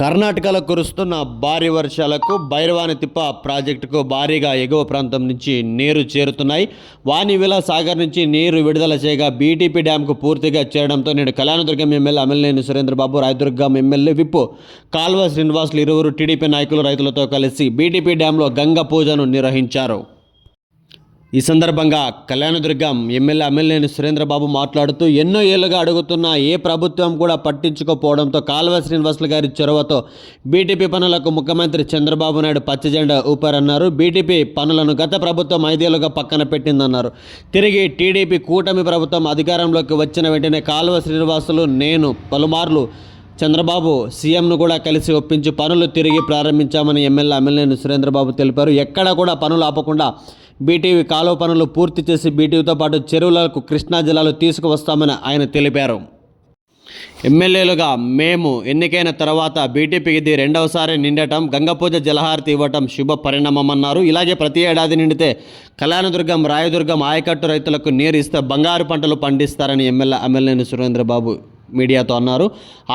కర్ణాటకలో కురుస్తున్న భారీ వర్షాలకు భైరవాని తిప్ప ప్రాజెక్టుకు భారీగా ఎగువ ప్రాంతం నుంచి నీరు చేరుతున్నాయి. వాణివిల సాగర్ నుంచి నీరు విడుదల చేయగా బీటీపీ డ్యాంకు పూర్తిగా చేరడంతో నేడు Kalyanadurgam MLA Amalaneni Surendrababu Rayadurgam MLA whip Kalva Srinivasulu ఇరువురు టీడీపీ నాయకులు రైతులతో కలిసి బీటీపీ డ్యాంలో గంగ పూజను నిర్వహించారు. ఈ సందర్భంగా కళ్యాణదుర్గం ఎమ్మెల్యే అమ్మెల్యేని సురేంద్రబాబు మాట్లాడుతూ ఎన్నో ఏళ్ళుగా అడుగుతున్న ఏ ప్రభుత్వం కూడా పట్టించుకోపోవడంతో కాల్వ శ్రీనివాసులు గారి చొరవతో బీటీపీ పనులకు ముఖ్యమంత్రి చంద్రబాబు నాయుడు పచ్చజెండా ఊపారన్నారు. బీటీపీ పనులను గత ప్రభుత్వం ఐదేళ్ళుగా పక్కన పెట్టిందన్నారు. తిరిగి టీడీపీ కూటమి ప్రభుత్వం అధికారంలోకి వచ్చిన వెంటనే కాల్వ శ్రీనివాసులు నేను పలుమార్లు చంద్రబాబు సీఎంను కూడా కలిసి ఒప్పించి పనులు తిరిగి ప్రారంభించామని ఎమ్మెల్యే అమ్మెల్యేని సురేంద్రబాబు తెలిపారు. ఎక్కడా కూడా పనులు ఆపకుండా బీటీవీ కాలువ పనులు పూర్తి చేసి బీటీవీతో పాటు చెరువులకు కృష్ణా జిల్లాలో తీసుకువస్తామని ఆయన తెలిపారు. ఎమ్మెల్యేలుగా మేము ఎన్నికైన తర్వాత బీటీపీకి ఇది రెండవసారి నిండటం గంగపూజ జలహారతి ఇవ్వటం శుభ పరిణామమన్నారు. ఇలాగే ప్రతి ఏడాది నిండితే కళ్యాణదుర్గం రాయదుర్గం ఆయకట్టు రైతులకు నీరు ఇస్తే బంగారు పంటలు పండిస్తారని ఎమ్మెల్యే ఎమ్మెల్యేని సురేంద్రబాబు మీడియాతో అన్నారు.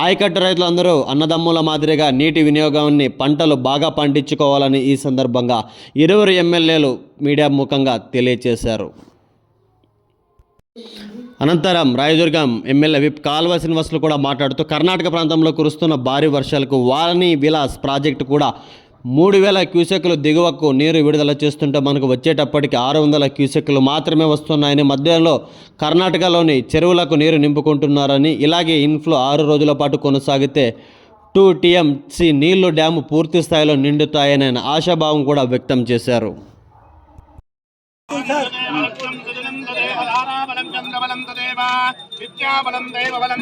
ఆయకట్టు రైతులందరూ అన్నదమ్ముల మాదిరిగా నీటి వినియోగాన్ని పంటలు బాగా పండించుకోవాలని ఈ సందర్భంగా ఇరువురు ఎమ్మెల్యేలు మీడియా ముఖంగా తెలియజేశారు. అనంతరం రాయదుర్గం ఎమ్మెల్యే విప్ కాల్వ శ్రీనివాసులు కూడా మాట్లాడుతూ కర్ణాటక ప్రాంతంలో కురుస్తున్న భారీ వర్షాలకు వారణి విలాస్ ప్రాజెక్టు కూడా మూడు వేల క్యూసెక్లు దిగువకు నీరు విడుదల చేస్తుంటే మనకు వచ్చేటప్పటికి ఆరు వందల క్యూసెక్లు మాత్రమే వస్తున్నాయని మధ్యలో కర్ణాటకలోని చెరువులకు నీరు నింపుకుంటున్నారని ఇలాగే ఇన్ఫ్లో ఆరు రోజుల పాటు కొనసాగితే టూ టీఎంసీ నీళ్ళు డ్యాము పూర్తి స్థాయిలో నిండుతాయని ఆయన ఆశాభావం కూడా వ్యక్తం చేశారు. బలం తదేవ విద్యాబలం దైవబలం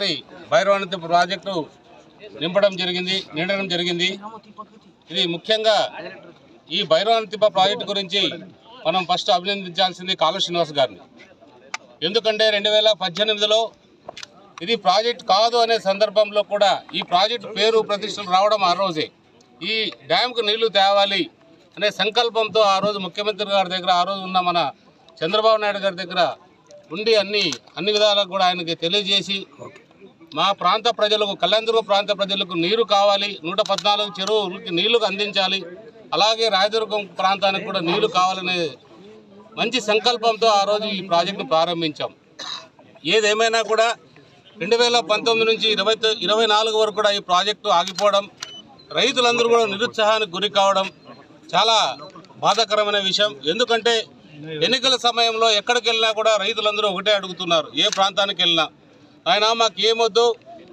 భైరవానంద ప్రాజెక్టు నింపడం జరిగింది నిండడం జరిగింది. ఇది ముఖ్యంగా ఈ భైరవానంతిప్ప ప్రాజెక్టు గురించి మనం ఫస్ట్ అభినందించాల్సింది కాలు శ్రీనివాస్ గారిని. ఎందుకంటే రెండు వేల పద్దెనిమిదిలో ఇది ప్రాజెక్ట్ కాదు అనే సందర్భంలో కూడా ఈ ప్రాజెక్టు పేరు ప్రతిష్టలు రావడం ఆ రోజే. ఈ డ్యామ్కు నీళ్ళు తేవాలి అనే సంకల్పంతో ఆ రోజు ముఖ్యమంత్రి గారి దగ్గర ఆ రోజు ఉన్న మన చంద్రబాబు నాయుడు గారి దగ్గర ఉండి అన్ని అన్ని విధాలకు కూడా ఆయనకి తెలియజేసి మా ప్రాంత ప్రజలకు కళ్యాణదుర్గ ప్రాంత ప్రజలకు నీరు కావాలి నూట పద్నాలుగు చెరువులకి నీళ్ళు అందించాలి అలాగే రాయదుర్గం ప్రాంతానికి కూడా నీళ్ళు కావాలనే మంచి సంకల్పంతో ఆ రోజు ఈ ప్రాజెక్టును ప్రారంభించాం. ఏదేమైనా కూడా రెండు వేల పంతొమ్మిది నుంచి ఇరవై ఇరవై నాలుగు వరకు కూడా ఈ ప్రాజెక్టు ఆగిపోవడం రైతులందరూ కూడా నిరుత్సాహానికి గురి కావడం చాలా బాధాకరమైన విషయం. ఎందుకంటే ఎన్నికల సమయంలో ఎక్కడికి వెళ్ళినా కూడా రైతులందరూ ఒకటే అడుగుతున్నారు ఏ ప్రాంతానికి వెళ్ళినా ఆయన మాకు ఏమొద్దు.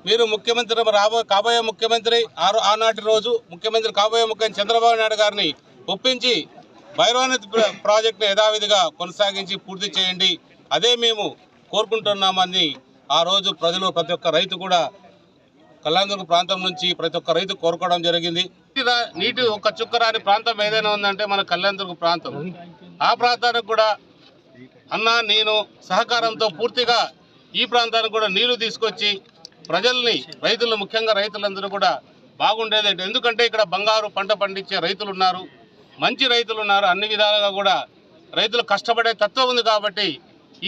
మీరు ముఖ్యమంత్రి రాబో కాబోయే ముఖ్యమంత్రి ఆరు ఆనాటి రోజు ముఖ్యమంత్రి కాబోయే ముఖ్యమంత్రి చంద్రబాబు నాయుడు గారిని ఒప్పించి భైరవనాథ్ ప్రాజెక్టును యథావిధిగా కొనసాగించి పూర్తి చేయండి. అదే మేము కోరుకుంటున్నామని ఆ రోజు ప్రజలు ప్రతి ఒక్క రైతు కూడా కళ్యాణదుర్గ ప్రాంతం నుంచి ప్రతి ఒక్క రైతు కోరుకోవడం జరిగింది. నీటి ఒక చుక్క రాని ప్రాంతం ఏదైనా ఉందంటే మన కళ్యాణదుర్గ ప్రాంతం. ఆ ప్రాంతానికి కూడా అన్న నేను సహకారంతో పూర్తిగా ఈ ప్రాంతానికి కూడా నీళ్ళు తీసుకొచ్చి ప్రజల్ని రైతులు ముఖ్యంగా రైతులందరూ కూడా బాగుండేది ఎందుకంటే ఇక్కడ బంగారు పంట పండించే రైతులు ఉన్నారు మంచి రైతులు ఉన్నారు అన్ని విధాలుగా కూడా రైతులు కష్టపడే తత్వం ఉంది కాబట్టి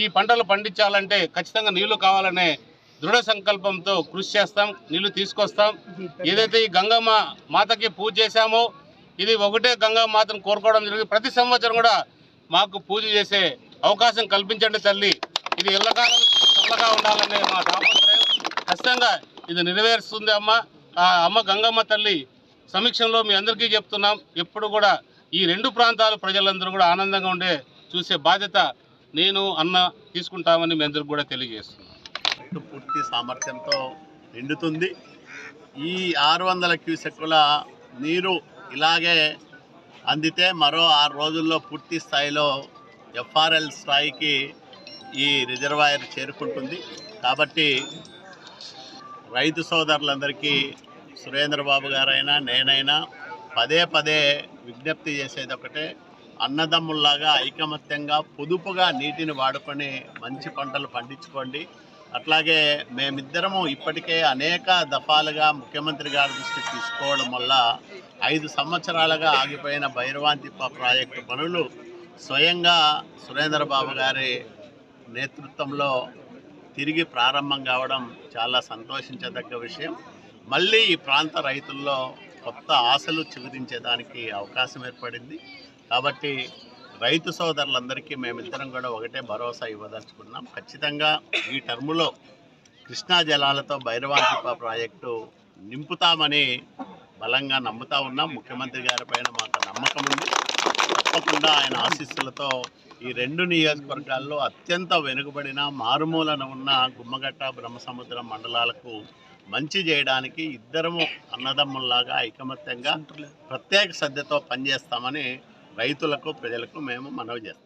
ఈ పంటలు పండించాలంటే ఖచ్చితంగా నీళ్ళు కావాలనే దృఢ సంకల్పంతో కృషి చేస్తాం నీళ్ళు తీసుకొస్తాం. ఏదైతే ఈ గంగమ్మ మాతకి పూజ చేశామో ఇది ఒకటే గంగమ్మ మాతను కోరుకోవడం జరిగింది. ప్రతి సంవత్సరం కూడా మాకు పూజ చేసే అవకాశం కల్పించండి తల్లి. ఇది ఎల్లకాలం చల్లగా ఉండాలనే మా తాపత్రయం ఖచ్చితంగా ఇది నెరవేరుస్తుంది అమ్మ. ఆ అమ్మ గంగమ్మ తల్లి సమీక్షంలో మీ అందరికీ చెప్తున్నాం. ఎప్పుడు కూడా ఈ రెండు ప్రాంతాల ప్రజలందరూ కూడా ఆనందంగా ఉండే చూసే బాధ్యత నేను అన్న తీసుకుంటామని మీ అందరికి కూడా తెలియజేస్తున్నాను పూర్తి సామర్థ్యంతో నిండుతుంది. ఈ ఆరు వందల క్యూసెక్కుల నీరు ఇలాగే అందితే మరో ఆరు రోజుల్లో పూర్తి స్థాయిలో ఎఫ్ఆర్ఎల్ స్థాయికి ఈ రిజర్వాయర్ చేరుకుంటుంది. కాబట్టి రైతు సోదరులందరికీ సురేంద్ర బాబు గారైనా నేనైనా పదే పదే విజ్ఞప్తి చేసేది ఒకటే అన్నదమ్ముల్లాగా ఐకమత్యంగా పొదుపుగా నీటిని వాడుకొని మంచి పంటలు పండించుకోండి. అట్లాగే మేమిద్దరము ఇప్పటికే అనేక దఫాలుగా ముఖ్యమంత్రి గారి దృష్టికి తీసుకోవడం వల్ల ఐదు సంవత్సరాలుగా ఆగిపోయిన భైరవాంతిప్ప ప్రాజెక్టు పనులు స్వయంగా సురేంద్ర బాబు గారి నేతృత్వంలో తిరిగి ప్రారంభం కావడం చాలా సంతోషించదగ్గ విషయం. మళ్ళీ ఈ ప్రాంత రైతుల్లో కొత్త ఆశలు చిగురించేదానికి అవకాశం ఏర్పడింది. కాబట్టి రైతు సోదరులందరికీ మేమిద్దరం కూడా ఒకటే భరోసా ఇవ్వదలుచుకున్నాం. ఖచ్చితంగా ఈ టర్ములో కృష్ణా జలాలతో భైరవాంతిప ప్రాజెక్టు నింపుతామని బలంగా నమ్ముతా ఉన్నాం. ముఖ్యమంత్రి గారి పైన మాకు నమ్మకం ఉంది తప్పకుండా ఆయన ఆశీస్సులతో ఈ రెండు నియోజకవర్గాల్లో అత్యంత వెనుకబడిన మారుమూలన ఉన్న గుమ్మగట్ట బ్రహ్మసముద్రం మండలాలకు మంచి చేయడానికి ఇద్దరము అన్నదమ్ముల్లాగా ఐకమత్యంగా ప్రత్యేక శ్రద్ధతో పనిచేస్తామని రైతులకు ప్రజలకు మేము మనవి చేస్తాం.